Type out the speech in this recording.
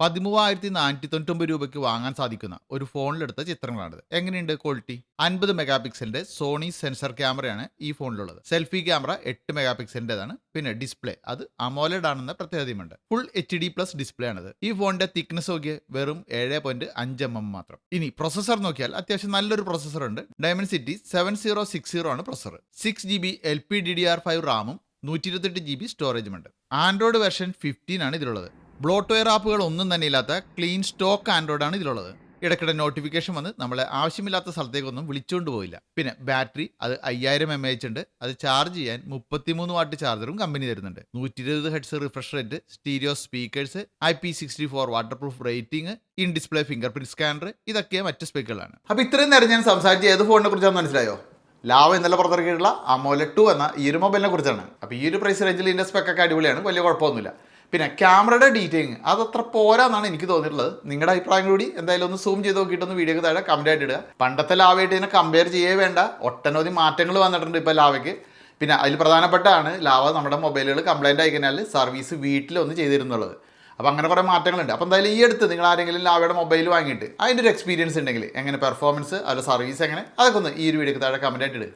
പതിമൂവായിരത്തി നാനൂറ്റി തൊണ്ണൂറ്റൊമ്പത് രൂപയ്ക്ക് വാങ്ങാൻ സാധിക്കുന്ന ഒരു ഫോണിലെടുത്ത ചിത്രങ്ങളാണിത്. എങ്ങനെയുണ്ട് ക്വാളിറ്റി? അൻപത് മെഗാ പിക്സലിന്റെ സോണി സെൻസർ ക്യാമറയാണ് ഈ ഫോണിലുള്ളത്. സെൽഫി ക്യാമറ എട്ട് മെഗാ പിക്സലിന്റേതാണ് പിന്നെ ഡിസ്പ്ലേ അത് അമോലഡ് ആണെന്ന പ്രത്യേകതയുമുണ്ട്. Full H D plus display ആണിത് ഈ ഫോണിന്റെ തിക്നെസ് നോക്കിയ വെറും ഏഴ് പോയിന്റ് അഞ്ച് എം എം മാത്രം. ഇനി പ്രൊസസർ നോക്കിയാൽ അത്യാവശ്യം നല്ലൊരു പ്രൊസസർ ഉണ്ട്. Dimensity seven zero six zero ആണ് processor six G B L P D D R five റാമും നൂറ്റി ഇരുപത്തെട്ട് ജി ബി സ്റ്റോറേജുമുണ്ട് ആൻഡ്രോയിഡ് വെർഷൻ ഫിഫ്റ്റീൻ ആണ് ഇതിലുള്ളത്. ബ്ലോട്ട്വെയർ ആപ്പുകൾ ഒന്നും തന്നെ ഇല്ലാത്ത ക്ലീൻ സ്റ്റോക്ക് ആൻഡ്രോയിഡ് ആണ് ഇതിലുള്ളത്. ഇടയ്ക്കിടെ നോട്ടിഫിക്കേഷൻ വന്ന് നമ്മളെ ആവശ്യമില്ലാത്ത സ്ഥലത്തേക്കൊന്നും വിളിച്ചുകൊണ്ട് പോയില്ല പിന്നെ ബാറ്ററി അത് അയ്യായിരം എം എച്ച് ഉണ്ട്. അത് ചാർജ് ചെയ്യാൻ മുപ്പത്തിമൂന്ന് വാട്ട് ചാർജറും കമ്പനി തരുന്നുണ്ട്. നൂറ്റി ഇരുപത് hertz refresh rate stereo speakers I P sixty four waterproof rating in display fingerprint scanner ഇതൊക്കെ മറ്റ് സ്പെക്കുകളാണ്. അപ്പോൾ ഇത്രയും നേരം ഞാൻ സംസാരിച്ച ഏത് ഫോണിനെ കുറിച്ചാണ് മനസ്സിലായോ? ലാവ് എന്നല്ല പുറത്തിറക്കിയിട്ടുള്ള അമോല ടു എന്ന ഈ ഒരു മൊബൈലിനെ കുറിച്ചാണ്. അപ്പോൾ ഈ ഒരു പ്രൈസ് റേഞ്ചിൽ ഇതിന്റെ സ്പെക്കൊക്കെ അടിപൊളിയാണ്. വലിയ കുഴപ്പമൊന്നുമില്ല. പിന്നെ ക്യാമറയുടെ ഡീറ്റെയിലിംഗ് അത് അത്ര പോരാന്നാണ് എനിക്ക് തോന്നിയിട്ടുള്ളത്. നിങ്ങളുടെ അഭിപ്രായം കൂടി എന്തായാലും ഒന്ന് സൂം ചെയ്ത് നോക്കിയിട്ടൊന്ന് വീഡിയോക്ക് താഴെ കമന്റ് ആയിട്ട് ഇടുക. പണ്ടത്തെ ലാവയായിട്ട് കമ്പയർ ചെയ്യേ വേണ്ട. ഒട്ടനവധി മാറ്റങ്ങൾ വന്നിട്ടുണ്ട് ഇപ്പോൾ ലാവയ്ക്ക്. പിന്നെ അതിൽ പ്രധാനപ്പെട്ടാണ് ലാവ നമ്മുടെ മൊബൈലുകൾ കംപ്ലൈന്റ് ആയി കഴിഞ്ഞാൽ സർവീസ് വീട്ടിലൊന്ന് ചെയ്തിരുന്നുള്ളത്. അപ്പോൾ അങ്ങനെ കുറേ മാറ്റങ്ങളുണ്ട്. അപ്പോൾ എന്തായാലും ഈ അടുത്ത് നിങ്ങൾ ആരെങ്കിലും ലാവയുടെ മൊബൈൽ വാങ്ങിയിട്ട് അതിന്റെ ഒരു എക്സ്പീരിയൻസ് ഉണ്ടെങ്കിൽ എങ്ങനെ പെർഫോമൻസ് അതിന്റെ സർവീസ് എങ്ങനെ അതൊക്കെ ഒന്ന് ഈ ഒരു വീഡിയോക്ക് താഴെ കമന്റ് ആയിട്ട് ഇടുക.